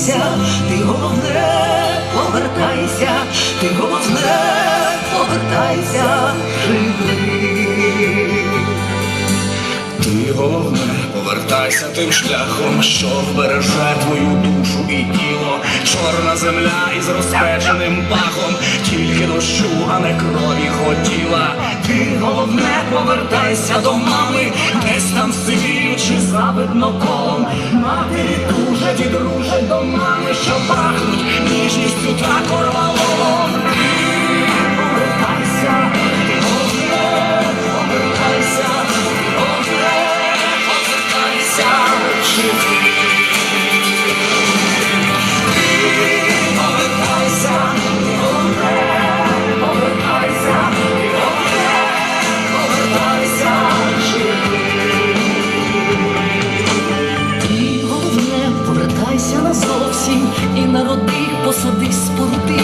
повертайся, ти головне, повертайся, ти головне, повертайся, живий. Ти головне, повертайся тим шляхом, що вбереже твою душу і тіло, чорна земля із розпеченим пахом, тільки дощу, а не крові хотіла. Ти головне, повертайся до мами, десь там сивіючи завидно колом. Матері дружать і до мами, що пахнуть ніжністю та корвалолом. Посади споруди,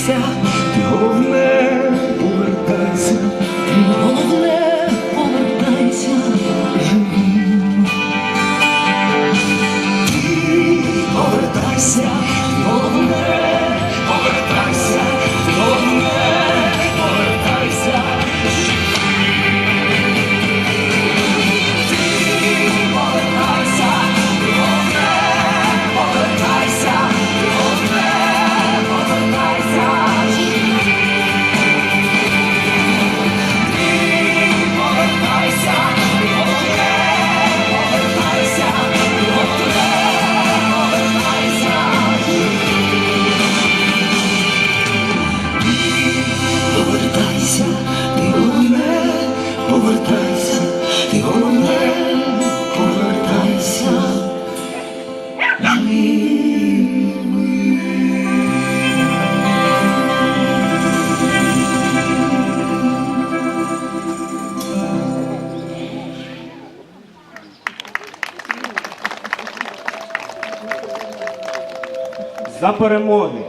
повертайся, перемоги,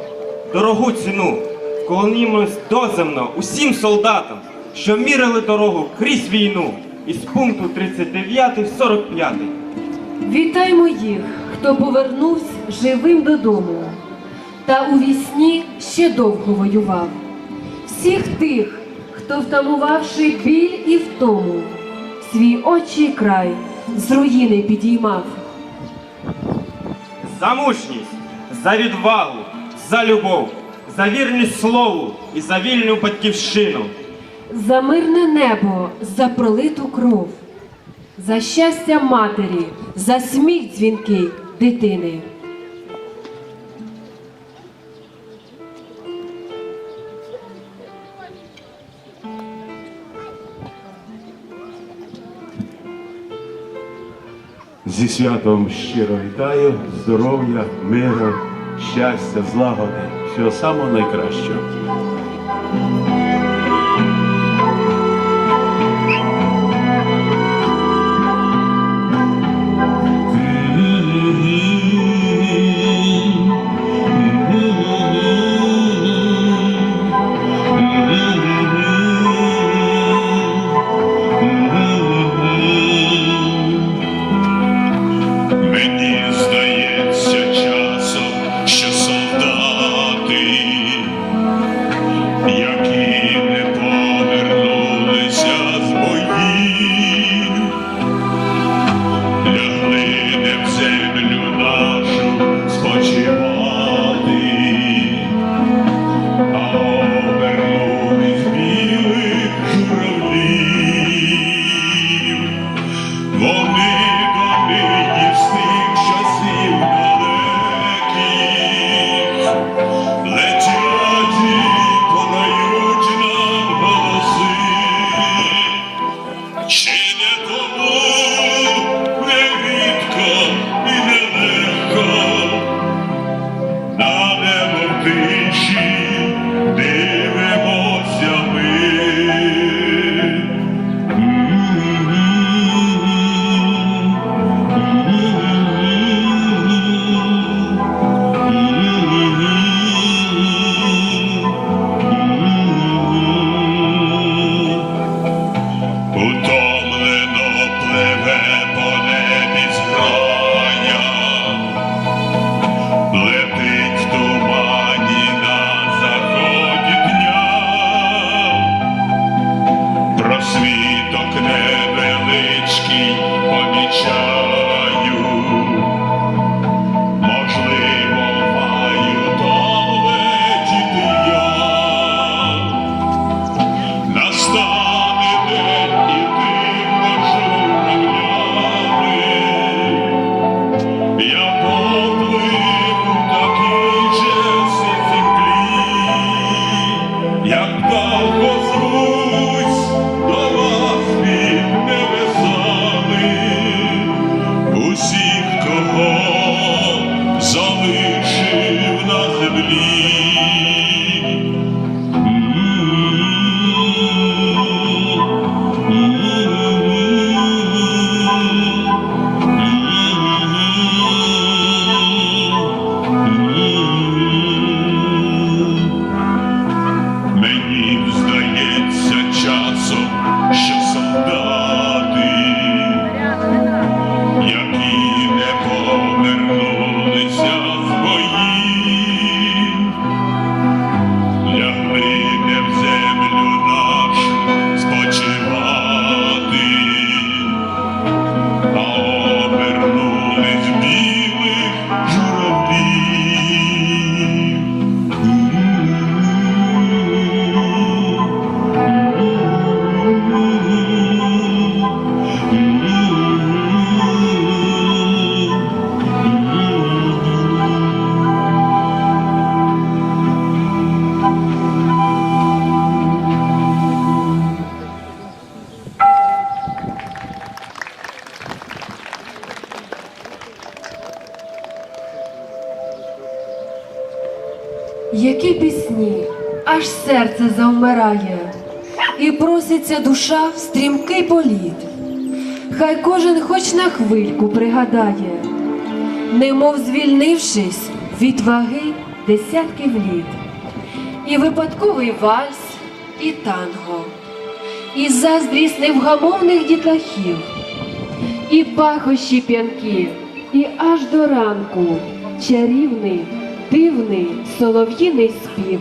дорогу ціну, вклонімось доземно усім солдатам, що мірили дорогу крізь війну із пункту 39 в 45. Вітаймо їх, хто повернувся живим додому, та у вісні ще довго воював. Всіх тих, хто втамувавши біль і втому, свій очі край з руїни підіймав. За мужність, за відвагу, за любов, за вірність слову і за вільну батьківщину. За мирне небо, за пролиту кров, за щастя матері, за сміх дзвінкий дитини. Зі святом щиро вітаю, здоров'я, миру, щастя, злагоди, всього самого найкращого. І душа в стрімкий політ. Хай кожен хоч на хвильку пригадає, немов звільнившись від ваги десятків літ. І випадковий вальс, і танго, і заздрість невгамовних дітлахів, і пахощі п'янки, і аж до ранку чарівний, дивний солов'їний спів.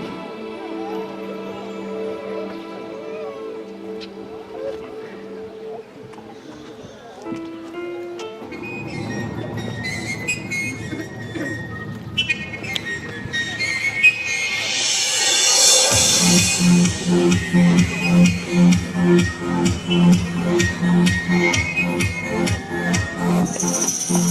Thank you.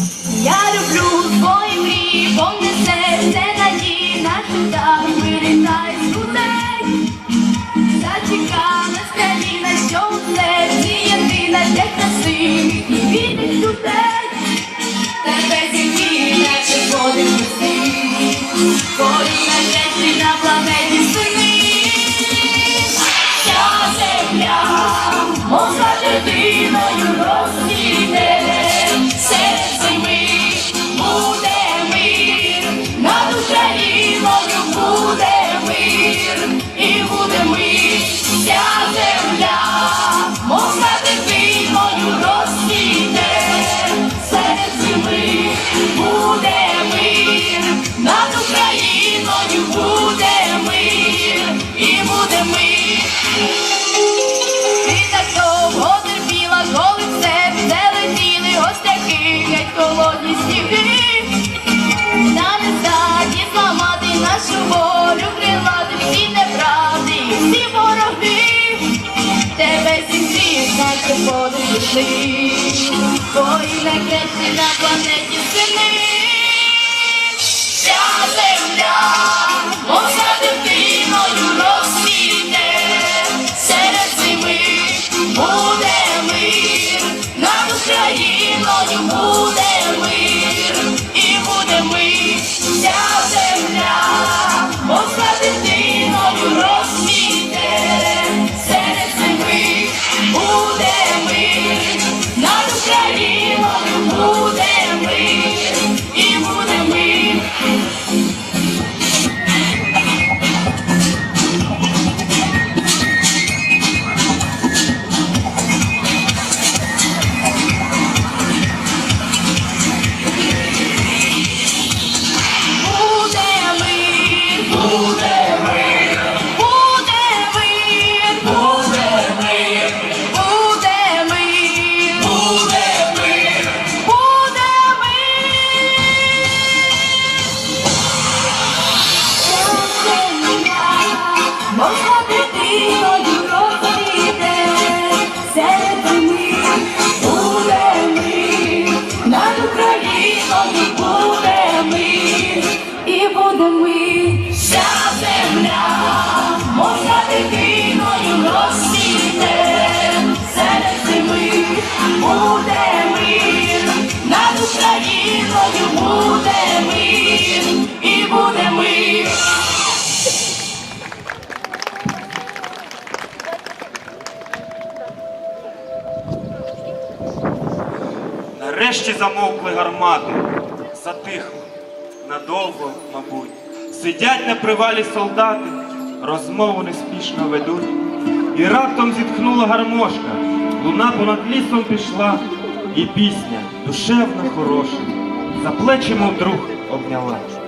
Подивишли, твої найкращі на планеті сини. Ця земля, мов за дитиною розцвіте, серед зими і буде мир, вся земля, можна дитиною розцвіте, серед зими буде мир, над Україною буде мир, і буде мир. Нарешті замовкли гармати, затихло, надовго, мабуть. Сидять на привалі солдати, розмову неспішно ведуть. І раптом зітхнула гармошка, луна понад лісом пішла, і пісня душевна хороша, за плечі, мов друг, обняла.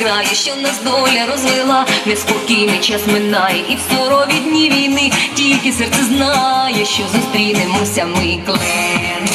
краю, що нас доля розвела, неспокійний час минає, і в сурові дні війни тільки серце знає, що зустрінемося ми клен.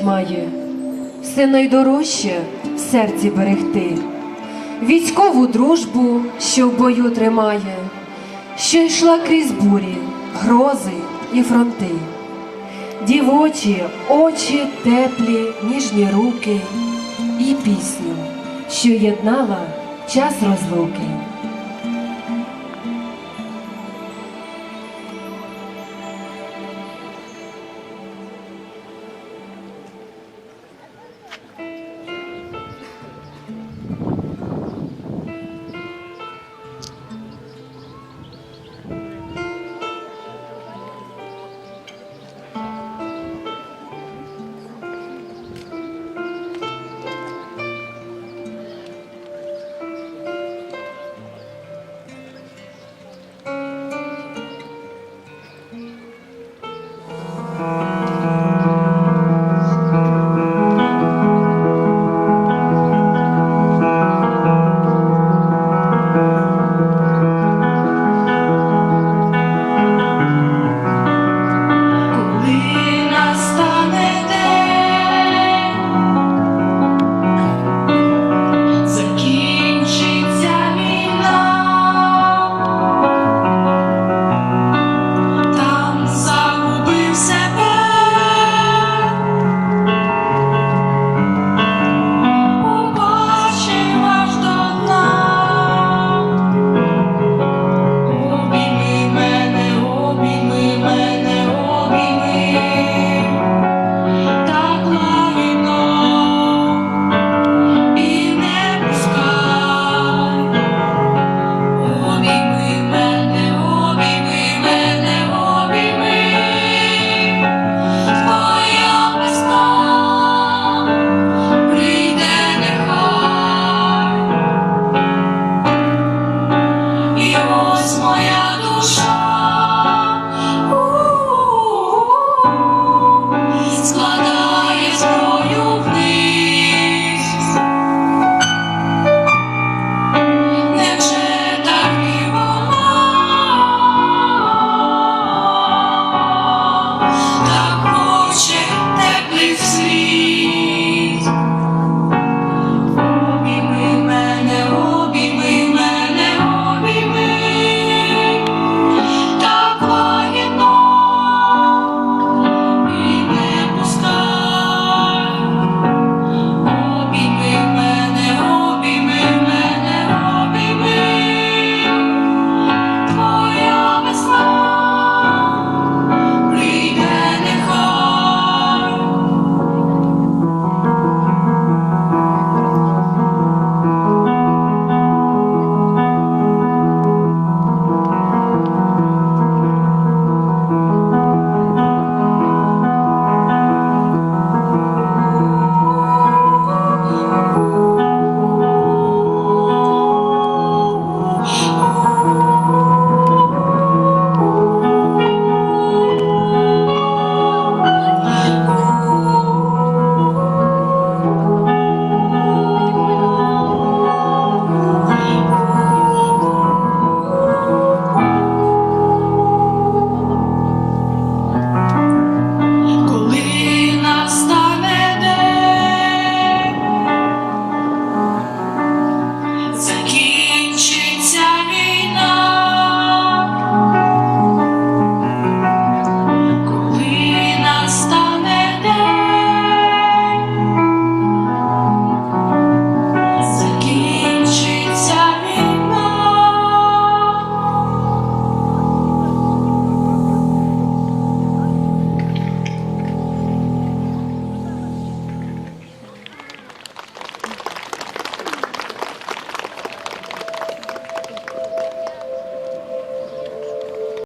пам'ять має, все найдорожче в серці берегти, військову дружбу, що в бою тримає, що йшла крізь бурі, грози і фронти, дівочі, очі теплі, ніжні руки і пісню, що єднала час розлуки.